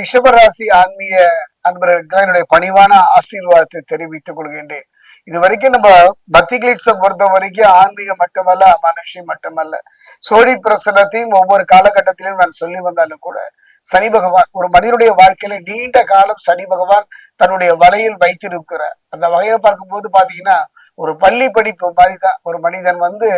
ரிஷபராசி ஆன்மீக அன்பர்களுக்கு என்னுடைய பணிவான ஆசீர்வாதத்தை தெரிவித்துக் கொள்கின்றேன். இது வரைக்கும் நம்ம பக்தி கிளிட்ஸை பொறுத்த வரைக்கும் ஆன்மீகம் மட்டுமல்ல மனுஷி மட்டுமல்ல. சோழி பிரசனத்தையும் ஒவ்வொரு காலகட்டத்திலும் நான் சொல்லி வந்தாலும் கூட சனி பகவான் ஒரு மனிதனுடைய வாழ்க்கையில நீண்ட காலம் சனி பகவான் தன்னுடைய வலையில் வைத்திருக்கிறார். அந்த வகையில பார்க்கும்போது பாத்தீங்கன்னா ஒரு பள்ளி படிப்பு மாதிரிதான். ஒரு மனிதன் வந்து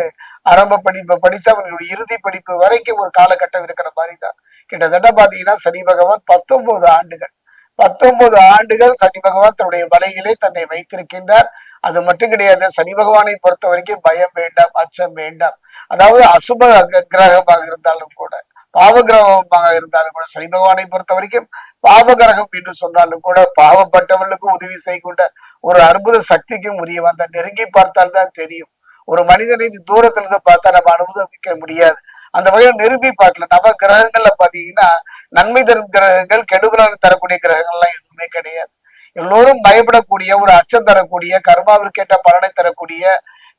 ஆரம்ப படிப்பு படிச்சு அவனுடைய இறுதி படிப்பு வரைக்கும் ஒரு காலகட்டம் இருக்கிற மாதிரி தான் கிட்டத்தட்ட பாத்தீங்கன்னா சனி பகவான் பத்தொன்பது ஆண்டுகள். பத்தொன்பது ஆண்டுகள் சனி பகவான் தன்னுடைய வலையிலே தன்னை வைத்திருக்கின்றார். அது மட்டும் கிடையாது சனி பகவானை பொறுத்த வரைக்கும் பயம் வேண்டாம் அச்சம் வேண்டாம். அதாவது அசுப கிரகமாக இருந்தாலும் கூட பாவ கிரகமாக இருந்தாலும் கூட சனி பகவானை பொறுத்த வரைக்கும் பாவ கிரகம் என்று சொன்னாலும் கூட பாவப்பட்டவர்களுக்கும் உதவி செய்கின்ற ஒரு அற்புத சக்திக்கும் உரிய அந்த நெருங்கி பார்த்தால்தான் தெரியும். ஒரு மனிதனை தூரத்திலிருந்து பார்த்தா நம்ம அனுபவிக்க முடியாது. அந்த வகையில் நிரூபி பார்க்கல. நவ கிரகங்கள்ல பாத்தீங்கன்னா நன்மை தரும் கிரகங்கள் கெடுபலன் தரக்கூடிய கிரகங்கள்லாம் எதுவுமே கிடையாது. எல்லோரும் பயப்படக்கூடிய ஒரு அச்சம் தரக்கூடிய கர்மாவிற்கேற்ற பலனை தரக்கூடிய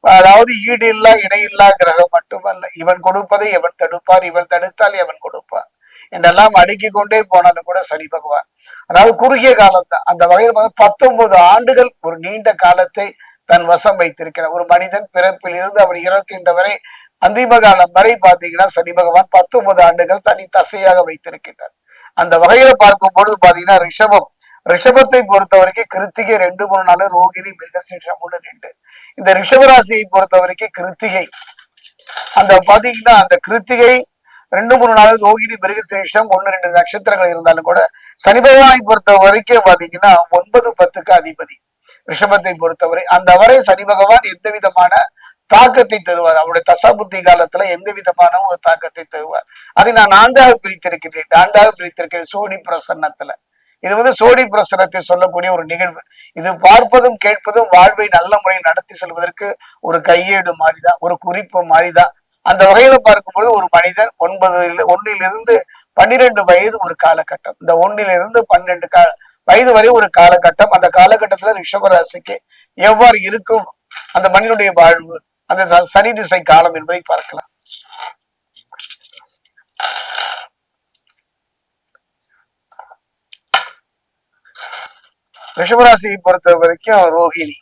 அதாவது ஈடு இல்லா இணையில்லா கிரகம் மட்டுமல்ல. இவன் கொடுப்பதை எவன் தடுப்பார்? இவன் தடுத்தால் எவன் கொடுப்பார்? என்றெல்லாம் அடுக்கி கொண்டே போனாலும் கூட சனி பகவான். அதாவது குறுகிய காலம் தான் அந்த வகையில் பத்தொன்பது ஆண்டுகள் ஒரு நீண்ட காலத்தை தன் வசம் வைத்திருக்கிறார். ஒரு மனிதன் பிறப்பில் இருந்து அவர் இறக்கின்ற வரை அந்திம காலம் வரை பாத்தீங்கன்னா சனி பகவான் பத்தொன்பது ஆண்டுகள் தனி தசையாக வைத்திருக்கின்றார். அந்த வகையில பார்க்கும் பொழுது பாத்தீங்கன்னா ரிஷபம். ரிஷபத்தை பொறுத்த வரைக்கும் கிருத்திகை ரெண்டு மூணு நாலு ரோகிணி மிருகசீற்றம் ஒன்று ரெண்டு. இந்த ரிஷபராசியை பொறுத்த வரைக்கும் கிருத்திகை. அந்த பாத்தீங்கன்னா அந்த கிருத்திகை ரெண்டு மூணு நாள் ரோகிணி மிருகசேஷம் ஒன்னு ரெண்டு நட்சத்திரங்கள் இருந்தாலும் கூட சனி பகவானை பொறுத்த வரைக்கும் பாத்தீங்கன்னா ஒன்பது பத்துக்கு அதிபதி. ரிஷபத்தை பொறுத்தவரை அந்த வரை சனி பகவான் எந்த விதமான தாக்கத்தை தருவார்? அவருடைய தசாபுத்தி காலத்துல எந்த விதமான ஒரு தாக்கத்தை தருவார்? அதை நான் நான்காக பிரித்திருக்கிறேன் ஆண்டாக பிரித்திருக்கிறேன் சோடி பிரசன்னத்துல. இது வந்து சோடி பிரசனத்தை சொல்லக்கூடிய ஒரு நிகழ்வு. இது பார்ப்பதும் கேட்பதும் வாழ்வை நல்ல முறையில் நடத்தி செல்வதற்கு ஒரு கையேடு மாதிரிதான் ஒரு குறிப்பு மாதிரிதான் அந்த வகையில பார்க்கும்போது ஒரு மனிதன் ஒன்பது ஒன்னிலிருந்து பன்னிரெண்டு வயது ஒரு காலகட்டம். இந்த ஒன்னிலிருந்து பன்னெண்டு கா வயது வரை ஒரு காலகட்டம். அந்த காலகட்டத்துல ரிஷபராசிக்கு எவ்வாறு இருக்கும்? அந்த மனிதனுடைய வாழ்வு அந்த சனி திசை காலம் என்பதை பார்க்கலாம். ரிஷபராசியை பொறுத்த வரைக்கும் ரோஹிணி.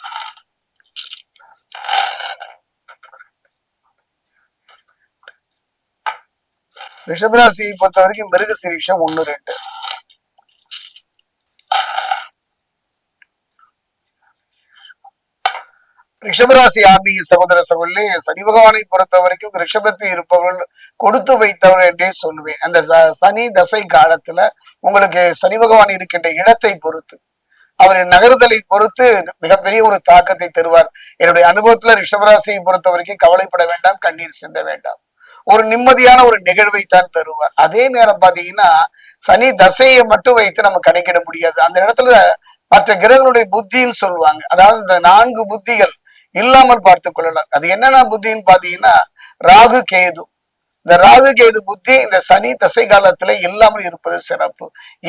ரிஷபராசியை பொறுத்த வரைக்கும் மிருக சிரீஷம் ரெண்டு. ரிஷபராசி ஆன்மீக சகோதர சகோதரி சனி பகவானை பொறுத்த வரைக்கும் ரிஷபத்தில் இருப்பவர்கள் கொடுத்து வைத்தவர் என்றே சொல்லுவேன் அந்த ச- சனி தசை காலத்துல உங்களுக்கு சனி பகவான் இருக்கின்ற இடத்தை பொறுத்து அவரின் நகர்தலை பொறுத்து மிகப்பெரிய ஒரு தாக்கத்தை தருவார். என்னுடைய அனுபவத்துல ரிஷபராசியை பொறுத்த வரைக்கும் கவலைப்பட வேண்டாம் கண்ணீர் சிந்த வேண்டாம். ஒரு நிம்மதியான ஒரு நிகழ்வை தான் தருவார். அதே நேரம் பாத்தீங்கன்னா சனி தசையை மட்டும் வைத்து நம்ம கணக்கிட முடியாது. அந்த இடத்துல மற்ற கிரகங்களுடைய புத்தின்னு சொல்லுவாங்க. அதாவது இந்த நான்கு புத்திகள் இல்லாமல் பார்த்து கொள்ளலாம். அது என்னென்ன புத்தின்னு பாத்தீங்கன்னா ராகு கேது. இந்த ராகு கேது புத்தி இந்த சனி தசை காலத்துல இல்லாமல் இருப்பது சிறப்பு.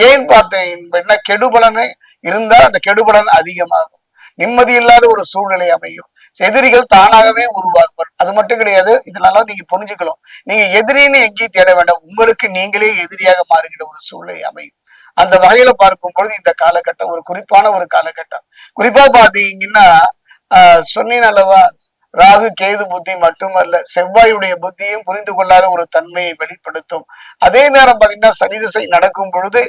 ஏன் பார்த்தீங்கன்னா கெடுபலனை இருந்தா அந்த கெடுபலன் அதிகமாகும். நிம்மதி இல்லாத ஒரு சூழ்நிலை அமையும். எதிரிகள் தானாகவே உருவாகுவார் அது மட்டும் கிடையாது இதனால நீங்க புரிஞ்சுக்கலாம் நீங்க எதிரின்னு எங்கேயும் தேட வேண்டாம். உங்களுக்கு நீங்களே எதிரியாக மாறுகிற ஒரு சூழ்நிலை அமையும். அந்த வகையில பார்க்கும் பொழுது இந்த காலகட்டம் ஒரு குறிப்பான ஒரு காலகட்டம். குறிப்பா பாத்தீங்கன்னா சொன்னேன் அல்லவா ராகு கேது புத்தி மட்டுமல்ல செவ்வாயுடைய புத்தியும் புரிந்து கொள்ளாத ஒரு தன்மையை வெளிப்படுத்தும். அதே நேரம் பாத்தீங்கன்னா சனி திசை நடக்கும் பொழுது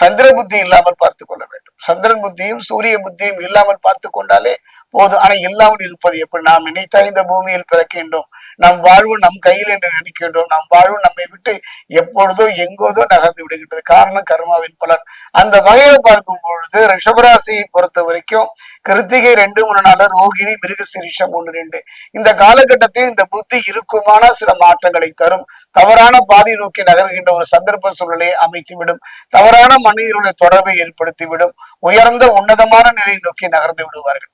சந்திர புத்தி இல்லாமல் பார்த்து கொள்ள வேண்டும். சந்திரன் புத்தியும் சூரிய புத்தியும் இல்லாமல் பார்த்து கொண்டாலே போதும். ஆனால் இல்லாமல் இருப்பது எப்படி? நாம் நினைத்த இந்த பூமியில் பிறக்கின்றோம். நம் வாழ்வு நம் கையில் என்று நினைக்கின்றோம். நம் வாழ்வு நம்மை விட்டு எப்பொழுதோ எங்கோதோ நகர்ந்து விடுகின்றது. காரணம் கர்மாவின் பலன். அந்த வகையில பார்க்கும் பொழுது ரிஷபராசியை பொறுத்த வரைக்கும் கிருத்திகை ரெண்டு மூணு நாள் ரோகிணி மிருகசிரிஷம் ஒன்று ரெண்டு. இந்த காலகட்டத்தில் இந்த புத்தி இருக்குமான சில மாற்றங்களை தரும். தவறான பாதை நோக்கி நகர்கின்ற ஒரு சந்தர்ப்ப சூழலை அமைத்துவிடும். தவறான மனிதர்களுடைய தொடர்பை ஏற்படுத்திவிடும். உயர்ந்த உன்னதமான நிலையை நோக்கி நகர்ந்து விடுவார்கள்.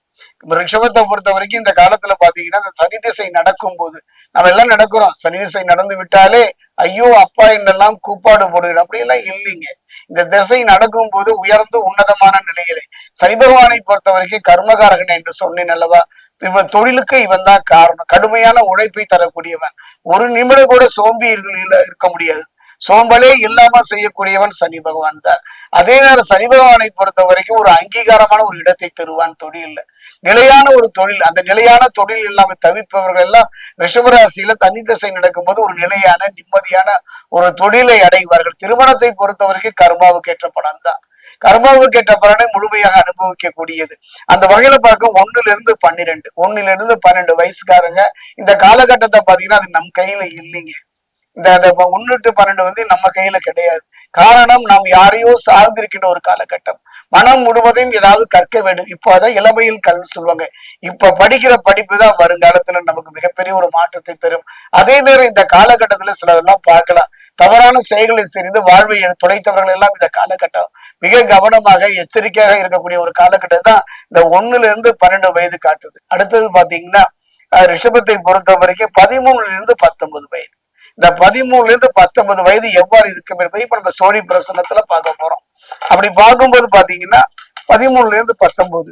ரிஷபத்தை பொறுத்த வரைக்கும் இந்த காலத்துல பாத்தீங்கன்னா இந்த சனி திசை நடக்கும் போது நம்ம எல்லாம் நடக்கிறோம். சனி திசை நடந்து விட்டாலே ஐயோ அப்பா என்றெல்லாம் கூப்பாடு போடுகிறோம் அப்படியெல்லாம் இல்லைங்க. இந்த திசை நடக்கும் போது உயர்ந்து உன்னதமான நிலையிலே. சனி பகவானை பொறுத்த வரைக்கும் கர்மகாரகன் என்று சொன்னேன் அல்லவா? இவன் தொழிலுக்கு இவன் தான் காரணம். கடுமையான உழைப்பை தரக்கூடியவன். ஒரு நிமிடம் கூட சோம்பி இருக்க முடியாது. சோம்பலே இல்லாம செய்யக்கூடியவன் சனி பகவான் தான். அதே நேரம் சனி பகவானை பொறுத்த வரைக்கும் ஒரு அங்கீகாரமான ஒரு இடத்தை தருவான் தொழில்ல. நிலையான ஒரு தொழில் அந்த நிலையான தொழில் இல்லாம தவிப்பவர்கள் எல்லாம் ரிஷபராசியில தனி திசை நடக்கும்போது ஒரு நிலையான நிம்மதியான ஒரு தொழிலை அடைவார்கள். திருமணத்தை பொறுத்த வரைக்கும் கர்மாவுக்கு ஏற்ற பலன் தான். கர்மாவுக்கு கேட்ட பலனை முழுமையாக அனுபவிக்க கூடியது அந்த வகையில பார்க்க ஒண்ணுல இருந்து பன்னிரெண்டு ஒண்ணுல இருந்து பன்னெண்டு வயசுக்காரங்க இந்த காலகட்டத்தை பாத்தீங்கன்னா அது நம் கையில இல்லைங்க. இந்த அந்த ஒன்னு டு பன்னெண்டு வந்து நம்ம கையில கிடையாது. காரணம் நாம் யாரையோ சார்ந்திருக்கின்ற ஒரு காலகட்டம். மனம் முழுவதையும் ஏதாவது கற்க வேண்டும். இப்போ அதான் இளமையில் கல்வி சொல்லுவாங்க. இப்ப படிக்கிற படிப்பு தான் வருங்காலத்துல நமக்கு மிகப்பெரிய ஒரு மாற்றத்தை தரும். அதே நேரம் இந்த காலகட்டத்துல சிலதெல்லாம் பார்க்கலாம். தவறான செயல்களை தெரிந்து வாழ்வை துடைத்தவர்கள் எல்லாம் இந்த காலகட்டம் மிக கவனமாக எச்சரிக்கையாக இருக்கக்கூடிய ஒரு காலகட்டம் தான் இந்த ஒண்ணுல இருந்து பன்னெண்டு வயது காட்டுது. அடுத்தது பாத்தீங்கன்னா ரிஷபத்தை பொறுத்த வரைக்கும் பதிமூணுல இருந்து பத்தொன்பது வயது. இந்த பதிமூணுல இருந்து பத்தொன்பது வயது எவ்வாறு இருக்கும் என்பதை இப்ப நம்ம சோழி பிரசனத்துல பார்க்க போறோம். அப்படி பார்க்கும்போது பாத்தீங்கன்னா பதிமூணுல இருந்து பத்தொன்பது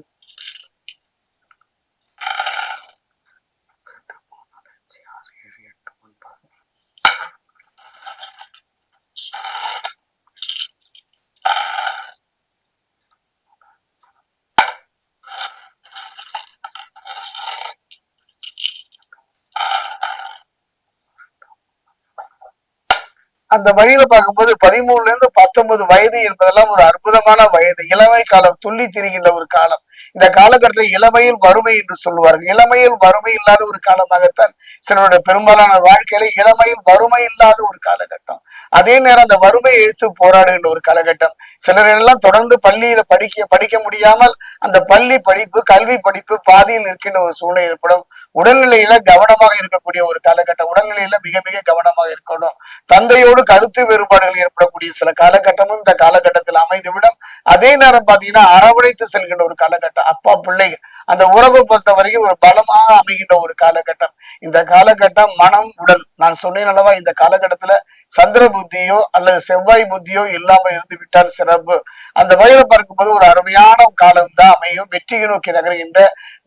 அந்த வழியில பார்க்கும்போது பதிமூணுல இருந்து பத்தொன்பது வயது என்பதெல்லாம் ஒரு அற்புதமான வயது. இளமை காலம் துள்ளி திரிகின்ற ஒரு காலம். இந்த காலகட்டத்தில் இளமையில் வறுமை என்று சொல்லுவார்கள். இளமையில் வறுமை இல்லாத ஒரு காலமாகத்தான் சிலருடைய பெரும்பாலான வாழ்க்கையில இளமையில் வறுமை இல்லாத ஒரு காலகட்டம். அதே நேரம் அந்த வறுமையை எதிர்த்து போராடுகின்ற ஒரு காலகட்டம். சிலர் எல்லாம் தொடர்ந்து பள்ளியில படிக்க படிக்க முடியாமல் அந்த பள்ளி படிப்பு கல்வி படிப்பு பாதியில் இருக்கின்ற ஒரு சூழ்நிலை ஏற்படும். உடல்நிலையில கவனமாக இருக்கக்கூடிய ஒரு காலகட்டம். உடல்நிலையில மிக மிக கவனமாக இருக்கணும். தந்தையோடு கருத்து வேறுபாடுகள் ஏற்படக்கூடிய சில காலகட்டமும் இந்த காலகட்டத்தில் அமைந்துவிடும். அதே நேரம் பாத்தீங்கன்னா அரவணைத்து செல்கின்ற ஒரு காலகட்டம். அப்பா பிள்ளைகள் அந்த உறவை பொறுத்த வரைக்கும் ஒரு பலமாக அமைகின்ற ஒரு காலகட்டம். இந்த காலகட்டம் மனம் உடல். நான் சொன்னேன் அல்லவா இந்த காலகட்டத்துல சந்திர புத்தியோ அல்லது செவ்வாய் புத்தியோ இல்லாம இருந்து விட்டால் சிறப்பு. அந்த வகையில பார்க்கும்போது ஒரு அருமையான காலம் தான் அமையும். வெற்றியை நோக்கி நகர்கின்ற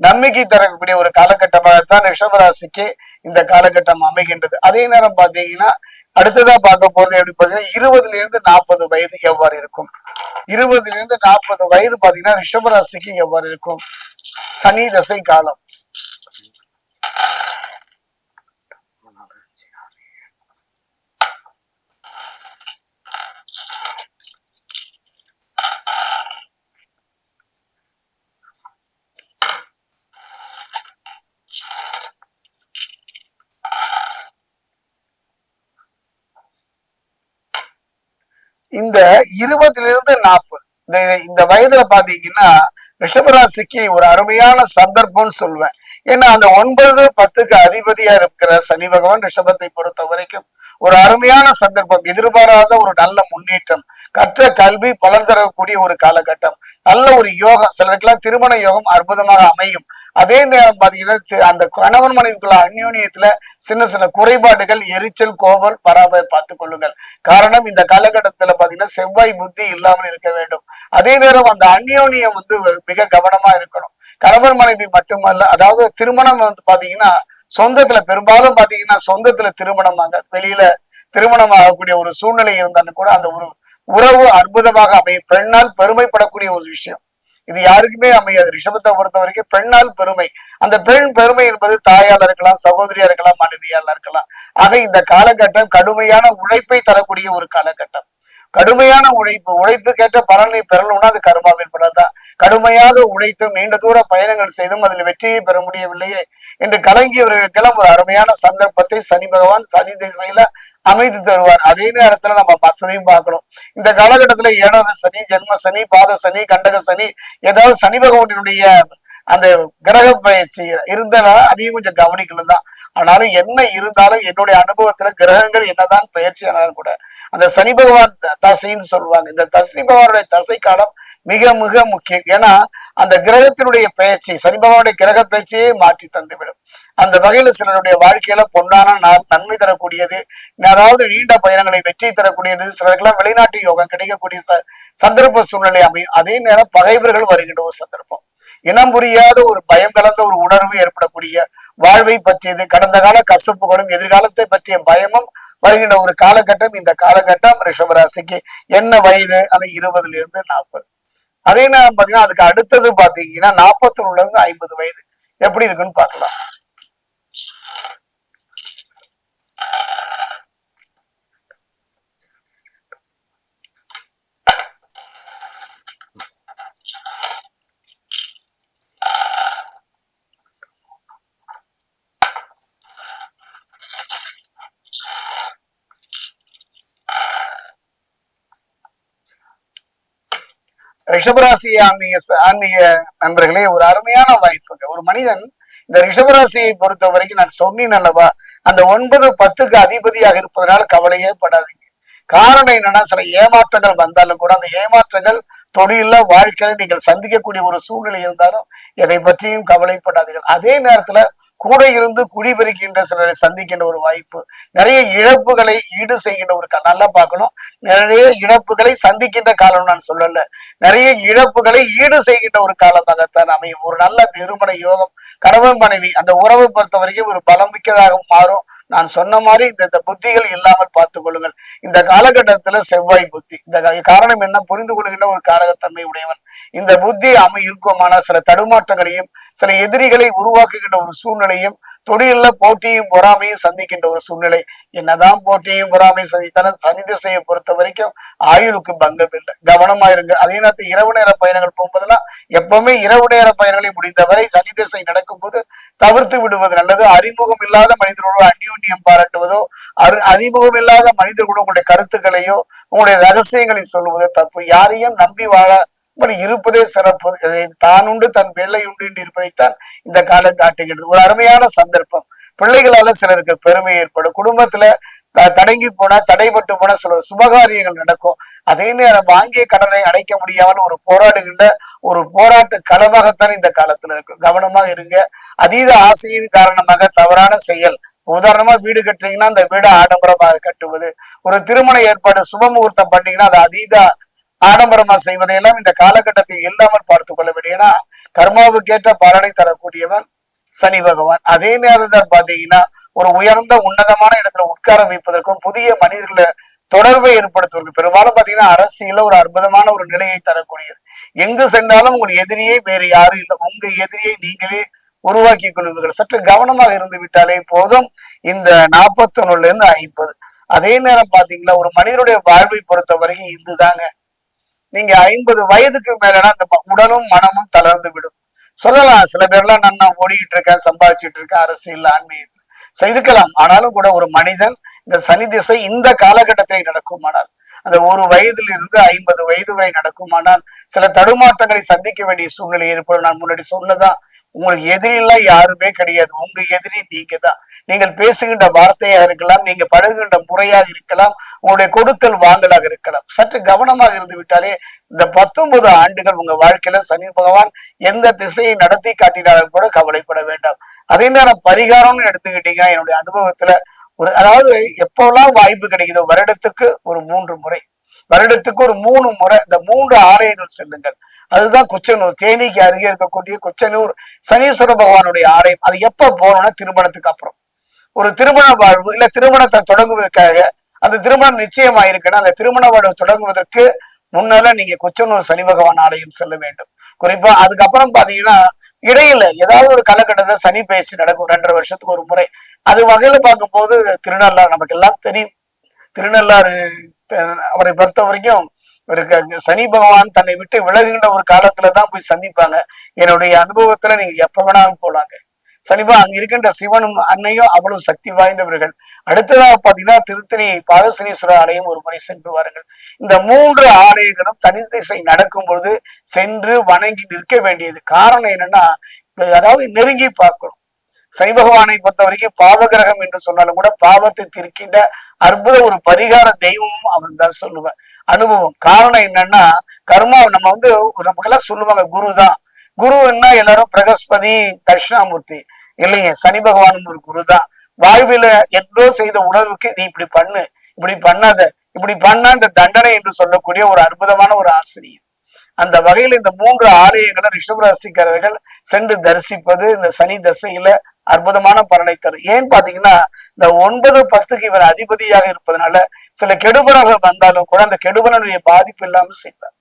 நம்பிக்கை தரக்கூடிய ஒரு காலகட்டமாகத்தான் ரிஷபராசிக்கு இந்த காலகட்டம் அமைகின்றது. அதே நேரம் பாத்தீங்கன்னா அடுத்ததா பார்க்க போறது எப்படி பாத்தீங்கன்னா இருபதுல இருந்து நாற்பது வயது எவ்வாறு இருக்கும்? இருபதுல இருந்து நாற்பது வயது பாத்தீங்கன்னா ரிஷபராசிக்கு எவ்வாறு இருக்கும்? சனி தசை காலம். இந்த இருபதுல இருந்து நாற்பது. இந்த இந்த வயதுல பாத்தீங்கன்னா ரிஷபராசிக்கு ஒரு அருமையான சந்தர்ப்பம்னு சொல்லுவேன் ஏன்னா அந்த ஒன்பது பத்துக்கு அதிபதியா இருக்கிற சனி பகவான் ரிஷபத்தை பொறுத்த வரைக்கும் ஒரு அருமையான சந்தர்ப்பம். எதிர்பாராத ஒரு நல்ல முன்னேற்றம். கற்ற கல்வி பலன் தரக்கூடிய ஒரு காலகட்டம். நல்ல ஒரு யோகம். சிலருக்கெல்லாம் திருமண யோகம் அற்புதமாக அமையும். அதே நேரம் பாத்தீங்கன்னா அந்த கணவன் மனைவிக்குள்ள அந்யோன்யத்துல சின்ன சின்ன குறைபாடுகள் எரிச்சல் கோபல் வராம பார்த்துக் கொள்ளுங்கள். காரணம் இந்த காலகட்டத்துல பாத்தீங்கன்னா செவ்வாய் புத்தி இல்லாமல் இருக்க வேண்டும். அதே நேரம் அந்த அந்யோன்யம் வந்து மிக கவனமா இருக்கணும். கணவன் மனைவி மட்டுமல்ல அதாவது திருமணம் வந்து பாத்தீங்கன்னா சொந்தத்துல பெரும்பாலும் பாத்தீங்கன்னா சொந்தத்துல திருமணம் அங்க வெளியில திருமணம் ஆகக்கூடிய ஒரு சூழ்நிலை இருந்தாலும் கூட அந்த ஒரு உறவு அற்புதமாக அமையும். பெண்ணால் பெருமைப்படக்கூடிய ஒரு விஷயம். இது யாருக்குமே அமையாது. ரிஷபத்தை பொறுத்த வரைக்கும் பெண்ணால் பெருமை. அந்த பெண் பெருமை என்பது தாயால் இருக்கலாம் சகோதரியா இருக்கலாம் மனைவியால் இருக்கலாம். ஆக இந்த காலகட்டம் கடுமையான உழைப்பை தரக்கூடிய ஒரு காலகட்டம். கடுமையான உழைப்பு உழைப்புக்கேற்ற பலனை பெறணும்னா அது கர்மாவின் பலன் தான். கடுமையாக உழைத்தும் நீண்ட தூர பயணங்கள் செய்தும் அதில் வெற்றியை பெற முடியவில்லையே. என்று கலங்கியவர்களுக்கெல்லாம் ஒரு அருமையான சந்தர்ப்பத்தை சனி பகவான் சனி திசையில அமைத்து தருவார். அதே நேரத்துல நம்ம மற்றதையும் பார்க்கணும். இந்த காலகட்டத்துல ஏழாவது சனி ஜென்ம சனி பாத சனி கண்டக சனி ஏதாவது சனி பகவானுடைய அந்த கிரக பயிற்சி இருந்தாலும் அதையும் கொஞ்சம் கவனிக்கணும் தான் ஆனாலும் என்ன இருந்தாலும் என்னுடைய அனுபவத்துல கிரகங்கள் என்னதான் பயிற்சி ஆனாலும் கூட அந்த சனி பகவான் த- தசைன்னு சொல்லுவாங்க. இந்த தசனி பகவானுடைய தசை காலம் மிக மிக முக்கியம். ஏன்னா அந்த கிரகத்தினுடைய பயிற்சி சனி பகவானுடைய கிரக பயிற்சியே மாற்றி தந்துவிடும். அந்த வகையில சிலருடைய வாழ்க்கையில பொன்னான நான் நன்மை தரக்கூடியது அதாவது நீண்ட பயணங்களை வெற்றி தரக்கூடியது சிலருக்கெல்லாம் வெளிநாட்டு யோகம் கிடைக்கக்கூடிய ச- சந்தர்ப்ப சூழ்நிலை அமையும். அதே நேரம் பகைவர்கள் வருகின்ற ஒரு சந்தர்ப்பம். இனம் புரியாத ஒரு பயம் கலந்த ஒரு உணர்வு ஏற்படக்கூடிய வாழ்வை பற்றியது கடந்த கால கசப்புகளும் எதிர்காலத்தை பற்றிய பயமும் வருகின்ற ஒரு காலகட்டம் இந்த காலகட்டம் ரிஷபராசிக்கு என்ன வயது? அது இருபதுல இருந்து நாற்பது. அதே நேரம் பாத்தீங்கன்னா அதுக்கு அடுத்தது பாத்தீங்கன்னா நாற்பத்தி ஒண்ணுல இருந்து ஐம்பது வயது. எப்படி இருக்குன்னு பார்க்கலாம். ரிஷபராசி ஆன்மீக ச- ஆன்மீக நண்பர்களே ஒரு அருமையான வாய்ப்புங்க. ஒரு மனிதன் இந்த ரிஷபராசியை பொறுத்த வரைக்கும் நான் சொன்னேன் அல்லவா அந்த ஒன்பது பத்துக்கு அதிபதியாக இருப்பதனால கவலையே படாதீங்க. காரணம் என்னன்னா சில ஏமாற்றங்கள் வந்தாலும் கூட அந்த ஏமாற்றங்கள் தொழில வாழ்க்கையில நீங்கள் சந்திக்கக்கூடிய ஒரு சூழ்நிலை இருந்தாலும் எதை பற்றியும் கவலைப்படாதீர்கள். அதே நேரத்துல கூட இருந்து குடிபெருக்கின்ற சிலரை சந்திக்கின்ற ஒரு வாய்ப்பு நிறைய இழப்புகளை ஈடு செய்கின்ற ஒரு நல்லா பார்க்கணும். நிறைய இழப்புகளை சந்திக்கின்ற காலம் நான் சொல்லல. நிறைய இழப்புகளை ஈடு செய்கின்ற ஒரு காலமாகத்தான் அமையும். ஒரு நல்ல திருமண யோகம் கணவன் மனைவி அந்த உறவை பொறுத்த வரைக்கும் ஒரு பலம் மிக்கதாக மாறும். நான் சொன்ன மாதிரி இந்த இந்த புத்திகள் இல்லாமல் பார்த்துக் கொள்ளுங்கள். இந்த காலகட்டத்துல செவ்வாய் புத்தி. இந்த காரணம் என்ன? புரிந்து கொள்கின்ற ஒரு காரகத்தன்மை உடையவன். இந்த புத்தி அமை இருக்குமானால் சில தடுமாற்றங்களையும் சில எதிரிகளை உருவாக்குகின்ற ஒரு சூழ்நிலையும் தொழில போட்டியும் பொறாமையும் சந்திக்கின்ற ஒரு சூழ்நிலை. என்னதான் போட்டியும் பொறாமையும் சந்தித்தாலும் சனி திசையை பொறுத்த வரைக்கும் ஆயுளுக்கு பங்கம் இல்லை. கவனமா இருங்க அதே நேரத்தில் இரவு நேர பயணங்கள் போகும்போதெல்லாம் எப்பவுமே இரவு நேர பயணங்களை முடிந்தவரை சனி திசை நடக்கும்போது தவிர்த்து விடுவது நல்லது. அறிமுகம் இல்லாத மனிதர்களோடு புண்ணியம் பாராட்டுவதோ அரு அறிமுகம் இல்லாத மனிதர்களோடு உங்களுடைய கருத்துக்களையோ உங்களுடைய ரகசியங்களை சொல்லுவதோ தப்பு. யாரையும் நம்பி வாழ இப்படி இருப்பதே சிறப்பு. தான் உண்டு தன் வெள்ளை உண்டு என்று இருப்பதைத்தான் இந்த காலம் காட்டுகிறது ஒரு அருமையான சந்தர்ப்பம். பிள்ளைகளால சிலருக்கு பெருமை ஏற்படும். குடும்பத்துல த- தடங்கி போனா தடைபட்டு போனா சில சுபகாரியங்கள் நடக்கும். அதே நேரம் வாங்கிய கடனை அடைக்க முடியாமல் ஒரு போராடுகின்ற ஒரு போராட்ட களமாகத்தான் இந்த காலத்துல இருக்கும் கவனமாக இருங்க. அதீத ஆசையின் காரணமாக தவறான செயல். உதாரணமா வீடு கட்டுறீங்கன்னா அந்த வீடை ஆடம்பரமாக கட்டுவது. ஒரு திருமண ஏற்பாடு சுபமுகூர்த்தம் பண்ணீங்கன்னா அது அதீத ஆடம்பரமா செய்வதையெல்லாம் இந்த காலகட்டத்தில் இல்லாமல் பார்த்து கொள்ள வேண்டும். ஏன்னா கர்மாவுக்கேற்ற பலனை தரக்கூடியவன் சனி பகவான். அதே நேரத்தில் பாத்தீங்கன்னா ஒரு உயர்ந்த உன்னதமான இடத்துல உட்கார வைப்பதற்கும் புதிய மனிதர்களை தொடர்பை ஏற்படுத்துவதற்கு பெரும்பாலும் பாத்தீங்கன்னா அரசியல ஒரு அற்புதமான ஒரு நிலையை தரக்கூடியது. எங்கு சென்றாலும் உங்கள் எதிரியே வேறு யாரும் இல்லை. உங்க எதிரியை நீங்களே உருவாக்கி கொள்வீர்கள். சற்று கவனமாக இருந்து விட்டாலே போதும். இந்த நாற்பத்தி ஒண்ணுல இருந்து ஐம்பது. அதே நேரம் பாத்தீங்களா ஒரு மனிதனுடைய வாழ்வை பொறுத்த வரைக்கும் இதுதாங்க. நீங்க ஐம்பது வயதுக்கு மேலனா அந்த உடலும் மனமும் தளர்ந்து விடும். சொல்லலாம் சில பேர்லாம் நான் நான் ஓடிக்கிட்டு இருக்கேன் சம்பாதிச்சிட்டு இருக்கேன் அரசியல் ஆன்மீகத்தில் செய்துக்கலாம் இருக்கலாம். ஆனாலும் கூட ஒரு மனிதன் இந்த சனி திசை இந்த காலகட்டத்தில் நடக்குமானால் அந்த ஒரு வயதில் இருந்து ஐம்பது வயது வரை நடக்குமானால் சில தடுமாற்றங்களை சந்திக்க வேண்டிய சூழ்நிலை ஏற்படும். நான் முன்னாடி சொன்னதான் உங்களுக்கு எதிரிலாம் யாருமே கிடையாது. உங்க எதிரி நீங்க தான் நீங்கள் பேசுகின்ற வார்த்தையாக இருக்கலாம் நீங்க பழகுகின்ற முறையாக இருக்கலாம் உங்களுடைய கொடுக்கல் வாங்கலாக இருக்கலாம். சற்று கவனமாக இருந்து விட்டாலே இந்த பத்தொன்பது ஆண்டுகள் உங்க வாழ்க்கையில சனி பகவான் எந்த திசையை நடத்தி காட்டினாலும் கூட கவலைப்பட வேண்டாம். அதே நேரம் பரிகாரம்னு எடுத்துக்கிட்டீங்க என்னுடைய அனுபவத்துல ஒரு அதாவது எப்போல்லாம் வாய்ப்பு கிடைக்குதோ வருடத்துக்கு ஒரு மூன்று முறை வருடத்துக்கு ஒரு மூணு முறை இந்த மூன்று ஆலயங்கள் செல்லுங்கள். அதுதான் குச்சனூர் தேனிக்கு அருகே இருக்கக்கூடிய குச்சனூர் சனீஸ்வர பகவானுடைய ஆலயம். அது எப்ப போனோம்னா திருமணத்துக்கு அப்புறம். ஒரு திருமண வாழ்வு இல்ல திருமணத்தை தொடங்குவதற்காக அந்த திருமணம் நிச்சயமாயிருக்குன்னா அந்த திருமண வாழ்வு தொடங்குவதற்கு முன்னால நீங்க கொச்சனூர் சனி பகவான் ஆலயம் செல்ல வேண்டும். குறிப்பா அதுக்கப்புறம் பாத்தீங்கன்னா இடையில ஏதாவது ஒரு காலகட்டத்தில் சனி பயிற்சி நடக்கும் ரெண்டரை வருஷத்துக்கு ஒரு முறை. அது வகையில பார்க்கும்போது திருநள்ளாறு நமக்கு எல்லாம் தெரியும். திருநள்ளாறு அவரை பொறுத்த வரைக்கும் ஒரு சனி பகவான் தன்னை விட்டு விலகுகின்ற ஒரு காலத்துல தான் போய் சந்திப்பாங்க. என்னுடைய அனுபவத்துல நீங்க எப்ப வேணாலும் போலாங்க. சனிபா அங்க இருக்கின்ற சிவனும் அன்னையும் அவ்வளவு சக்தி வாய்ந்தவர்கள். அடுத்ததாக பாத்தீங்கன்னா திருத்தணி பாதசனீஸ்வரர் ஆலயம் ஒரு முறை சென்று வாருங்கள். இந்த மூன்று ஆலயங்களும் தனி திசை நடக்கும் பொழுது சென்று வணங்கி நிற்க வேண்டியது. காரணம் என்னன்னா அதாவது நெருங்கி பார்க்கணும். சனி பகவானை பொறுத்த வரைக்கும் பாவகிரகம் என்று சொன்னாலும் கூட பாவத்தை திருக்கின்ற அற்புத ஒரு பரிகார தெய்வமும் அவன் தான் சொல்லுவேன். அனுபவம். காரணம் என்னன்னா கர்மா நம்ம வந்து நமக்கெல்லாம் சொல்லுவாங்க குரு தான் குருன்னா எல்லாரும் பிரகஸ்பதி தட்சிணாமூர்த்தி. இல்லைங்க சனி பகவானும் ஒரு குரு தான் வாழ்வில என்றோ செய்த உணர்வுக்கு நீ இப்படி பண்ணு இப்படி பண்ணாத இப்படி பண்ணா இந்த தண்டனை என்று சொல்லக்கூடிய ஒரு அற்புதமான ஒரு ஆசிரியர். அந்த வகையில் இந்த மூன்று ஆலயங்களை ரிஷபராசிக்காரர்கள் சென்று தரிசிப்பது இந்த சனி தசையில அற்புதமான பலனை தரும். ஏன் பாத்தீங்கன்னா இந்த ஒன்பது பத்துக்கு இவர் அதிபதியாக இருப்பதனால சில கெடுபலர்கள் வந்தாலும் கூட அந்த கெடுபலனுடைய பாதிப்பு இல்லாமல் செய்வார்.